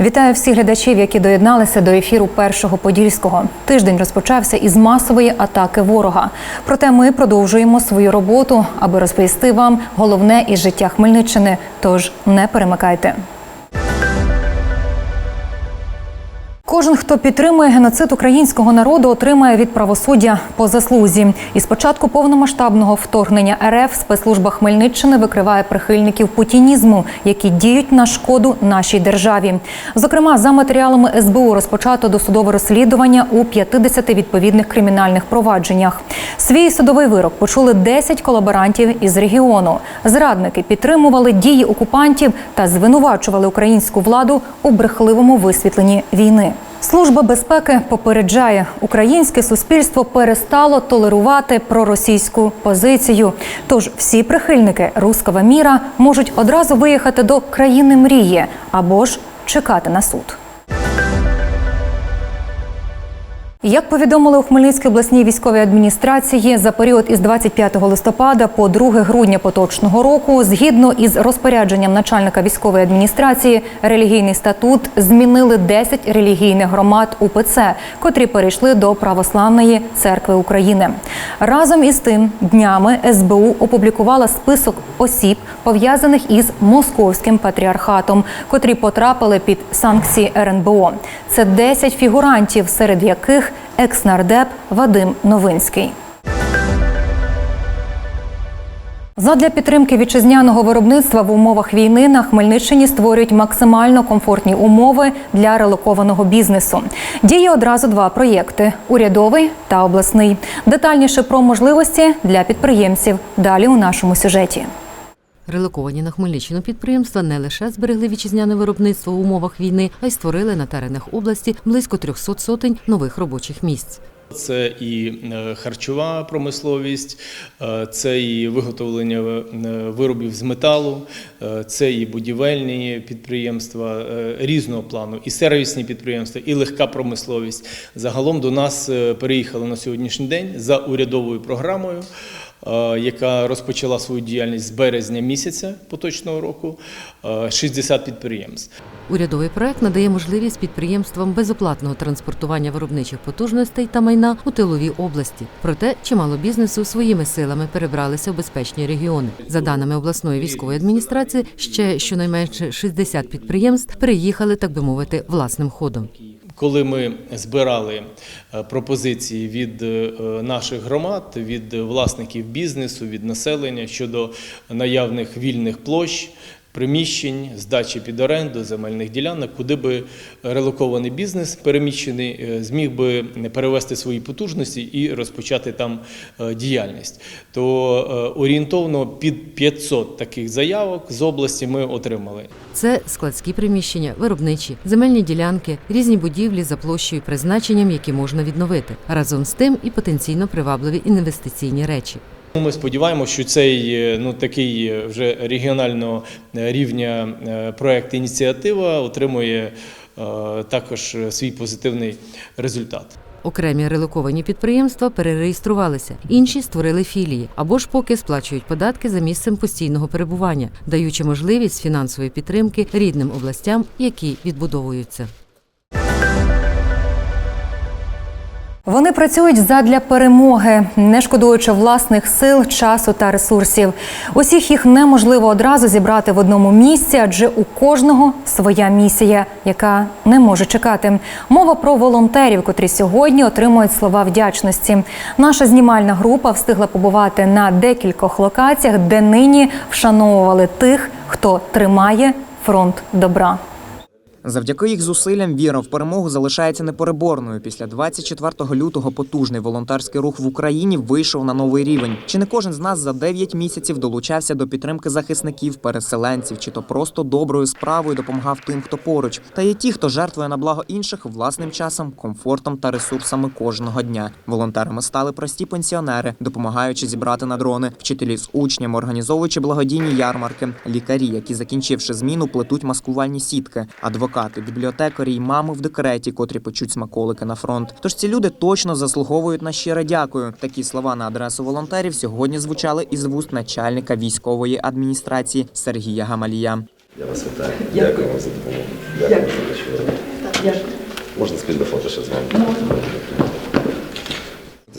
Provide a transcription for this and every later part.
Вітаю всіх глядачів, які доєдналися до ефіру першого подільського. Тиждень розпочався із масової атаки ворога. Проте ми продовжуємо свою роботу, аби розповісти вам головне із життя Хмельниччини. Тож не перемикайте. Кожен, хто підтримує геноцид українського народу, отримає від правосуддя по заслузі. І з початку повномасштабного вторгнення РФ спецслужба Хмельниччини викриває прихильників путінізму, які діють на шкоду нашій державі. Зокрема, за матеріалами СБУ розпочато досудове розслідування у 50 відповідних кримінальних провадженнях. Свій судовий вирок почули 10 колаборантів із регіону. Зрадники підтримували дії окупантів та звинувачували українську владу у брехливому висвітленні війни. Служба безпеки попереджає, українське суспільство перестало толерувати проросійську позицію. Тож всі прихильники руского міра можуть одразу виїхати до країни мрії або ж чекати на суд. Як повідомили у Хмельницькій обласній військовій адміністрації, за період із 25 листопада по 2 грудня поточного року, згідно із розпорядженням начальника військової адміністрації, релігійний статут змінили 10 релігійних громад УПЦ, котрі перейшли до Православної церкви України. Разом із тим, днями СБУ опублікувала список осіб, пов'язаних із московським патріархатом, котрі потрапили під санкції РНБО. Це 10 фігурантів, серед яких екс-нардеп Вадим Новинський. Задля підтримки вітчизняного виробництва в умовах війни на Хмельниччині створюють максимально комфортні умови для релокованого бізнесу. Діє одразу два проєкти: урядовий та обласний. Детальніше про можливості для підприємців. Далі у нашому сюжеті. Релоковані на Хмельниччину підприємства не лише зберегли вітчизняне виробництво в умовах війни, а й створили на теренах області близько 300 сотень нових робочих місць. Це і е, харчова промисловість, е, це і виготовлення е, виробів з металу, це і будівельні підприємства різного плану, і сервісні підприємства, і легка промисловість. Загалом до нас переїхали на сьогоднішній день за урядовою програмою. Е, Яка розпочала свою діяльність з березня місяця поточного року, е, 60 підприємств. Урядовий проект надає можливість підприємствам безоплатного транспортування виробничих потужностей та майна у тилові області. Проте чимало бізнесу своїми силами перебралися в безпечні регіони. За даними обласної військової адміністрації, ще щонайменше 60 підприємств переїхали, так би мовити, власним ходом. Коли ми збирали е, пропозиції від е, наших громад, від власників бізнесу, від населення щодо наявних вільних площ, приміщень, здачі під оренду, земельних ділянок, куди би релокований бізнес переміщений е, зміг би перевести свої потужності і розпочати там е, діяльність, то е, орієнтовно під 500 таких заявок з області ми отримали. Це складські приміщення, виробничі, земельні ділянки, різні будівлі за площею призначенням, які можна відновити. Разом з тим і потенційно привабливі інвестиційні речі. Ми сподіваємося, що цей е, ну такий е, вже регіонального е, рівня проект ініціатива отримує також свій позитивний результат. Окремі релоковані підприємства перереєструвалися, інші створили філії або ж поки сплачують податки за місцем постійного перебування, даючи можливість фінансової підтримки рідним областям, які відбудовуються. Вони працюють задля перемоги, не шкодуючи власних сил, часу та ресурсів. Усіх їх неможливо одразу зібрати в одному місці, адже у кожного своя місія, яка не може чекати. Мова про волонтерів, котрі сьогодні отримують слова вдячності. Наша знімальна група встигла побувати на декількох локаціях, де нині вшановували тих, хто тримає фронт добра. Завдяки їх зусиллям віра в перемогу залишається непереборною. Після 24 лютого потужний волонтерський рух в Україні вийшов на новий рівень. Чи не кожен з нас за 9 місяців долучався до підтримки захисників, переселенців, чи то просто доброю справою допомагав тим, хто поруч. Та є ті, хто жертвує на благо інших власним часом, комфортом та ресурсами кожного дня. Волонтерами стали прості пенсіонери, допомагаючи зібрати на дрони, вчителі з учнями, організовуючи благодійні ярмарки, лікарі, які закінчивши зміну, плетуть маскувальні сітки, адвокати, бібліотекарі й мами в декреті, котрі почуть смаколики на фронт. Тож ці люди точно заслуговують на щире дякую. Такі слова на адресу волонтерів сьогодні звучали із вуст начальника військової адміністрації Сергія Гамалія. Я вас вітаю. Дякую вам за допомогу. Дякую за те, що ви. Можна спільне фото ще з вами.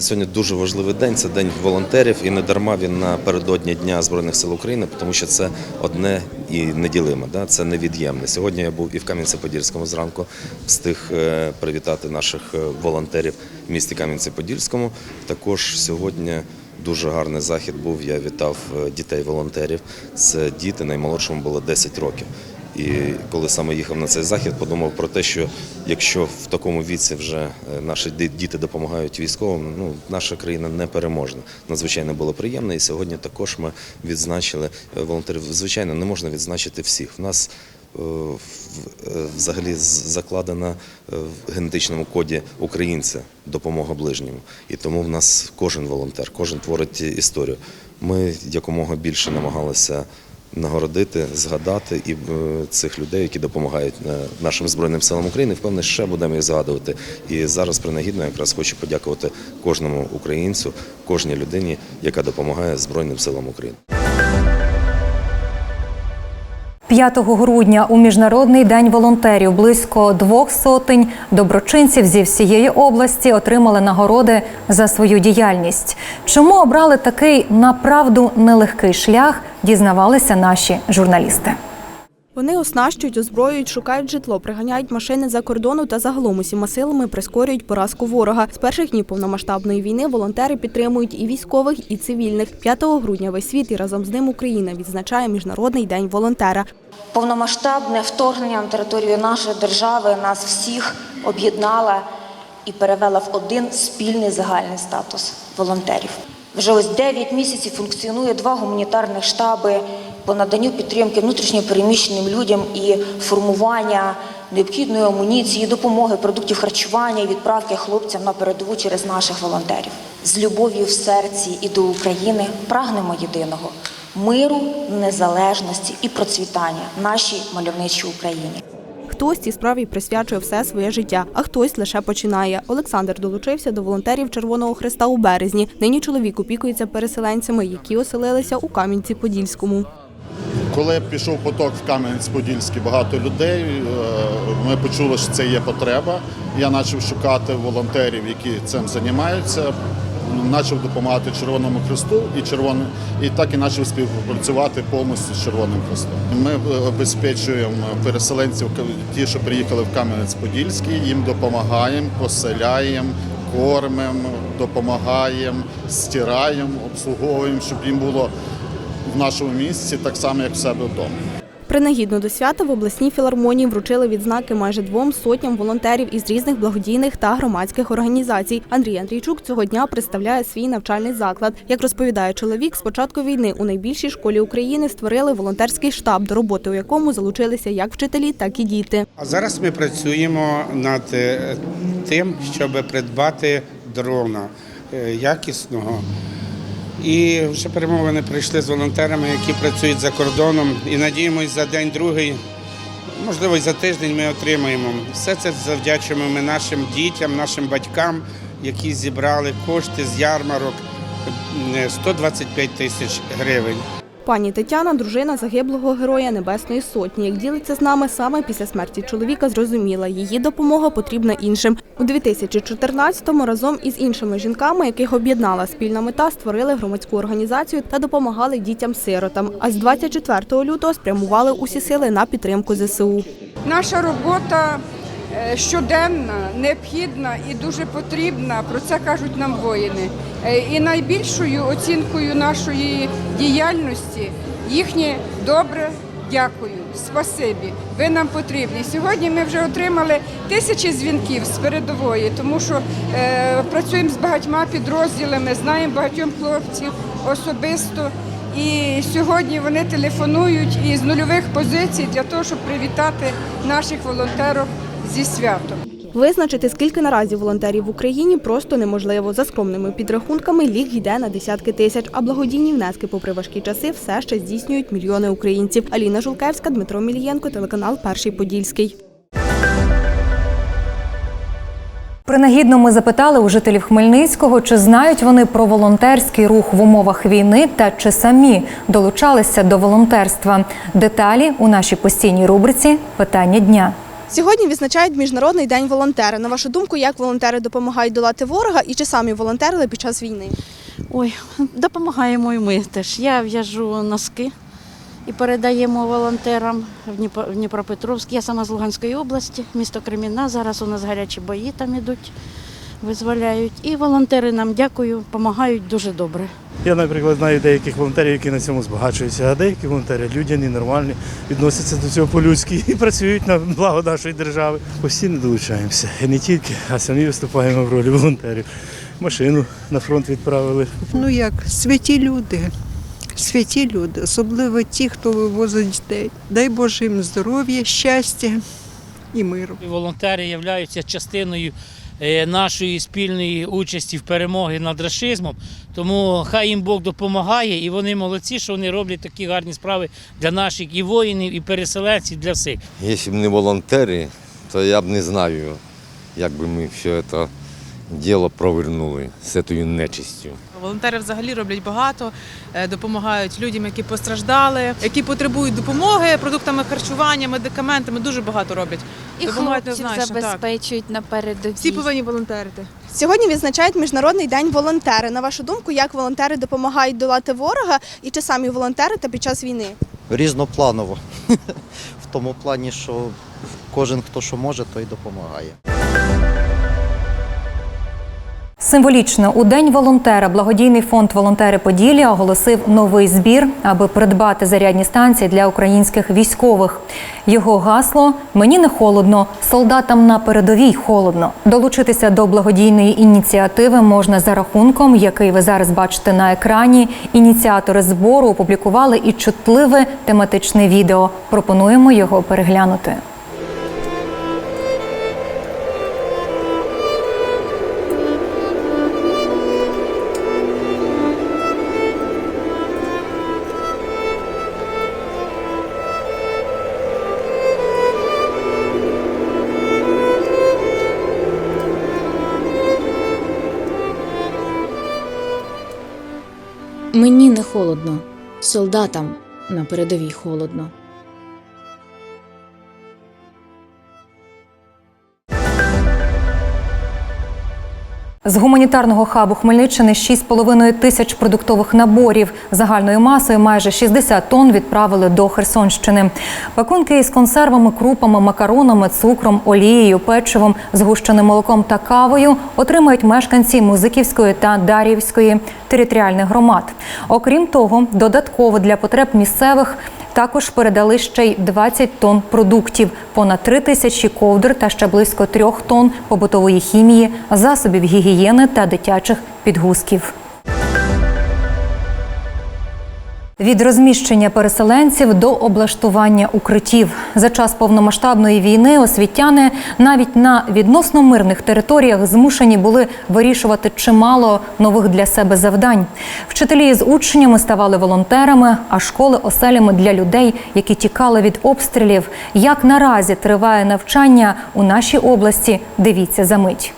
Сьогодні дуже важливий день. Це день волонтерів, і не дарма він напередодні Дня Збройних сил України, тому що це одне і неділиме. Да? Це невід'ємне. Сьогодні я був і в Кам'янці-Подільському зранку, встиг е, привітати наших е, волонтерів в місті Кам'янці-Подільському. Також сьогодні. Дуже гарний захід був. Я вітав е, дітей-волонтерів. Це діти, наймолодшому було 10 років. І коли саме їхав на цей захід, подумав про те, що якщо в такому віці вже е, наші діти допомагають військовим, ну наша країна не переможна. Надзвичайно було приємно. І сьогодні також ми відзначили е, волонтерів. Звичайно, не можна відзначити всіх. В нас е, взагалі закладена в генетичному коді українця допомога ближньому. І тому в нас кожен волонтер, кожен творить історію. Ми якомога більше намагалися нагородити, згадати і е, цих людей, які допомагають е, нашим збройним силам України. Впевнений, ще будемо їх згадувати. І зараз принагідно якраз хочу подякувати кожному українцю, кожній людині, яка допомагає Збройним силам України. 5 грудня у міжнародний день волонтерів близько двох сотень доброчинців зі всієї області отримали нагороди за свою діяльність. Чому обрали такий направду нелегкий шлях? Дізнавалися наші журналісти. Вони оснащують, озброюють, шукають житло, приганяють машини за кордону та загалом усіма силами прискорюють поразку ворога. З перших днів повномасштабної війни волонтери підтримують і військових, і цивільних. 5 грудня весь світ і разом з ним Україна відзначає Міжнародний день волонтера. Повномасштабне вторгнення на територію нашої держави нас всіх об'єднала і перевела в один спільний загальний статус волонтерів. Вже ось 9 місяців функціонує два гуманітарних штаби по наданню підтримки внутрішньопереміщеним людям і формування необхідної амуніції, допомоги, продуктів харчування і відправки хлопцям на передову через наших волонтерів. З любов'ю в серці і до України прагнемо єдиного миру, незалежності і процвітання нашій мальовничій Україні. Хтось цій справі присвячує все своє життя, а хтось лише починає. Олександр долучився до волонтерів Червоного Христа у березні. Нині чоловік опікується переселенцями, які оселилися у Кам'янці-Подільському. Коли пішов поток в Кам'янець-Подільський, багато людей, е, ми почули, що це є потреба. Я почав шукати волонтерів, які цим займаються. Почав допомагати Червоному Христу і Червоним, і так і почав співпрацювати повністю з Червоним Христом. Ми е, обезпечуємо переселенців, ті, що приїхали в Кам'янець-Подільський, їм допомагаємо, поселяємо, кормимо, допомагаємо, стираємо, обслуговуємо, щоб їм було в нашому місці так само, як в себе вдома. Принагідно до свята в обласній філармонії вручили відзнаки майже двом сотням волонтерів із різних благодійних та громадських організацій. Андрій Андрійчук цього дня представляє свій навчальний заклад. Як розповідає чоловік, з початку війни у найбільшій школі України створили волонтерський штаб, до роботи у якому залучилися як вчителі, так і діти. А зараз ми працюємо над е, тим, щоб придбати дрона е, якісного. І вже перемовини прийшли з волонтерами, які працюють за кордоном. І надіємось, за день-другий, можливо, за тиждень ми отримаємо. Все це завдячуємо ми нашим дітям, нашим батькам, які зібрали кошти з ярмарок е, 125 тисяч гривень. Пані Тетяна, дружина загиблого героя Небесної Сотні. Як ділиться з нами саме після смерті чоловіка, зрозуміла, її допомога потрібна іншим. У 2014-му разом із іншими жінками, яких об'єднала спільна мета, створили громадську організацію та допомагали дітям-сиротам. А з 24 лютого спрямували усі сили на підтримку ЗСУ. Наша робота щоденна, необхідна і дуже потрібна. Про це кажуть нам воїни. Е, І найбільшою оцінкою нашої діяльності їхнє добре. Дякую, спасибі. Ви нам потрібні. Сьогодні ми вже отримали тисячі дзвінків з передової, тому що е, працюємо з багатьма підрозділами, знаємо багатьом хлопців особисто. І сьогодні вони телефонують із нульових позицій для того, щоб привітати наших волонтерів зі святом. Визначити, скільки наразі волонтерів в Україні, просто неможливо. За скромними підрахунками, лік йде на десятки тисяч, а благодійні внески, попри важкі часи, все ще здійснюють мільйони українців. Аліна Жулкевська, Дмитро Мілієнко, телеканал Перший Подільський. Принагідно ми запитали у жителів Хмельницького, чи знають вони про волонтерський рух в умовах війни та чи самі долучалися до волонтерства. Деталі у нашій постійній рубриці Питання дня. Сьогодні відзначають Міжнародний день волонтера. На вашу думку, як волонтери допомагають долати ворога і чи самі волонтерили під час війни? Ой, допомагаємо і ми теж. Я в'яжу носки і передаємо волонтерам в Дніпропетровськ. Я сама з Луганської області, місто Кремінна. Зараз у нас гарячі бої там ідуть, визволяють. І волонтери нам дякую, допомагають дуже добре. Я, наприклад, знаю деяких волонтерів, які на цьому збагачуються, а деякі волонтери людяні, нормальні, відносяться до цього по-людськи і працюють на благо нашої держави. Постійно долучаємося. І не тільки, а самі виступаємо в ролі волонтерів. Машину на фронт відправили. Ну як, святі люди. Святі люди, особливо ті, хто вивозить дітей. Дай Боже їм здоров'я, щастя і миру. Волонтери являються частиною нашої спільної участі в перемоги над рашизмом. Тому хай їм Бог допомагає, і вони молодці, що вони роблять такі гарні справи для наших і воїнів, і переселенців, для всіх. Якщо б не волонтери, то я б не знаю, як би ми все це діло провернули з цією нечистю. Волонтери взагалі роблять багато, е, допомагають людям, які постраждали, які потребують допомоги продуктами харчування, медикаментами. Дуже багато роблять. І Допомагають хлопців однозначно, так. забезпечують на передовій. Всі повинні волонтерити. Сьогодні відзначають Міжнародний день волонтери. На вашу думку, як волонтери допомагають долати ворога і чи самі волонтерите під час війни? Різнопланово. В тому плані, що кожен, хто що може, той допомагає. Символічно у день волонтера благодійний фонд Волонтери Поділля оголосив новий збір, аби придбати зарядні станції для українських військових. Його гасло Мені не холодно, солдатам на передовій холодно. Долучитися до благодійної ініціативи можна за рахунком, який ви зараз бачите на екрані. Ініціатори збору опублікували і чутливе тематичне відео. Пропонуємо його переглянути. Мені не холодно, солдатам на передовій холодно. З гуманітарного хабу Хмельниччини 6,5 тисяч продуктових наборів загальною масою майже 60 тонн відправили до Херсонщини. Пакунки із консервами, крупами, макаронами, цукром, олією, печивом, згущеним молоком та кавою отримають мешканці Музиківської та Дар'ївської територіальних громад. Окрім того, додатково для потреб місцевих також передали ще й 20 тонн продуктів, понад 3 тисячі ковдр та ще близько трьох тонн побутової хімії, засобів гігієни та дитячих підгузків. Від розміщення переселенців до облаштування укриттів за час повномасштабної війни освітяни навіть на відносно мирних територіях змушені були вирішувати чимало нових для себе завдань. Вчителі з учнями ставали волонтерами, а школи оселями для людей, які тікали від обстрілів. Як наразі триває навчання у нашій області? Дивіться за мить.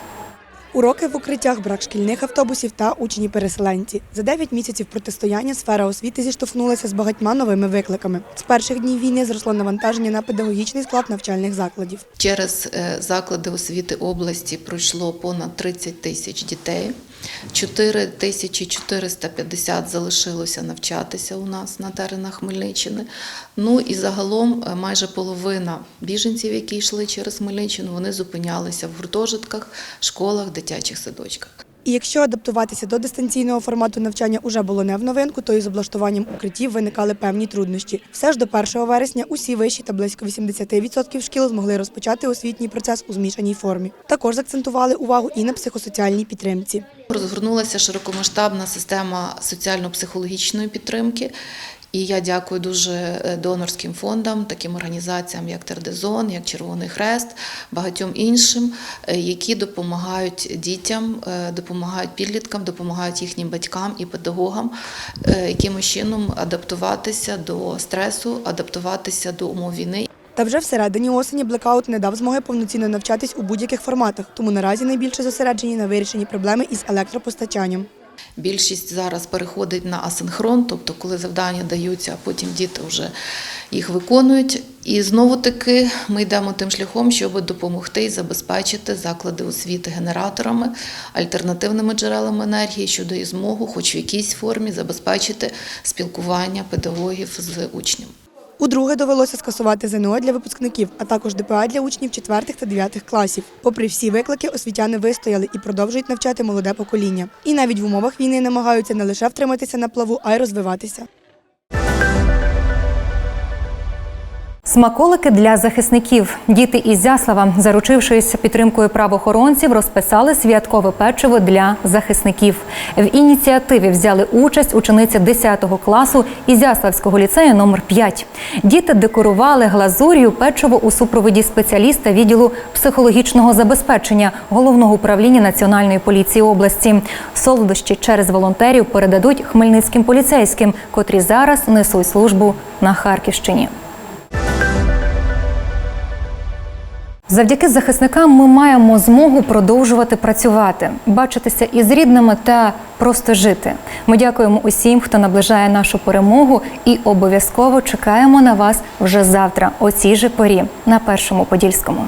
Уроки в укриттях, брак шкільних автобусів та учні-переселенці. За 9 місяців протистояння сфера освіти зіштовхнулася з багатьма новими викликами. З перших днів війни зросло навантаження на педагогічний склад навчальних закладів. Через е, заклади освіти області пройшло понад 30 тисяч дітей. 4 тисячі 450 залишилося навчатися у нас на теренах Хмельниччини. Ну і загалом е, майже половина біженців, які йшли через Хмельниччину, вони зупинялися в гуртожитках, школах, дитячих садочках. І якщо адаптуватися до дистанційного формату навчання уже було не в новинку, то із облаштуванням укриттів виникали певні труднощі. Все ж до 1 вересня усі вищі та близько 80% шкіл змогли розпочати освітній процес у змішаній формі. Також закцентували увагу і на психосоціальній підтримці. Розгорнулася широкомасштабна система соціально-психологічної підтримки. І я дякую дуже е, донорським фондам, таким організаціям, як Тердезон, як Червоний Хрест, багатьом іншим, е, які допомагають дітям, е, допомагають підліткам, допомагають їхнім батькам і педагогам, якимось чином адаптуватися до стресу, адаптуватися до умов війни. Та вже всередині осені блекаут не дав змоги повноцінно навчатись у будь-яких форматах, тому наразі найбільше зосереджені на вирішенні проблеми із електропостачанням. Більшість зараз переходить на асинхрон, тобто коли завдання даються, а потім діти вже їх виконують. І знову таки ми йдемо тим шляхом, щоб допомогти і забезпечити заклади освіти генераторами, альтернативними джерелами енергії, що дає змогу, хоч в якійсь формі, забезпечити спілкування педагогів з учнями. Удруге довелося скасувати ЗНО для випускників, а також ДПА для учнів 4 та 9 класів. Попри всі виклики, освітяни вистояли і продовжують навчати молоде покоління. І навіть в умовах війни намагаються не лише втриматися на плаву, а й розвиватися. Смаколики для захисників. Діти із Зяслава, заручившись підтримкою правоохоронців, розписали святкове печиво для захисників. В ініціативі взяли участь учениці 10 класу Ізяславського ліцею номер 5 Діти декорували глазур'ю печиво у супроводі спеціаліста відділу психологічного забезпечення головного управління Національної поліції області. Солодощі через волонтерів передадуть хмельницьким поліцейським, котрі зараз несуть службу на Харківщині. Завдяки захисникам ми маємо змогу продовжувати працювати, бачитися із рідними та просто жити. Ми дякуємо усім, хто наближає нашу перемогу, і обов'язково чекаємо на вас вже завтра, о цій же порі на першому подільському.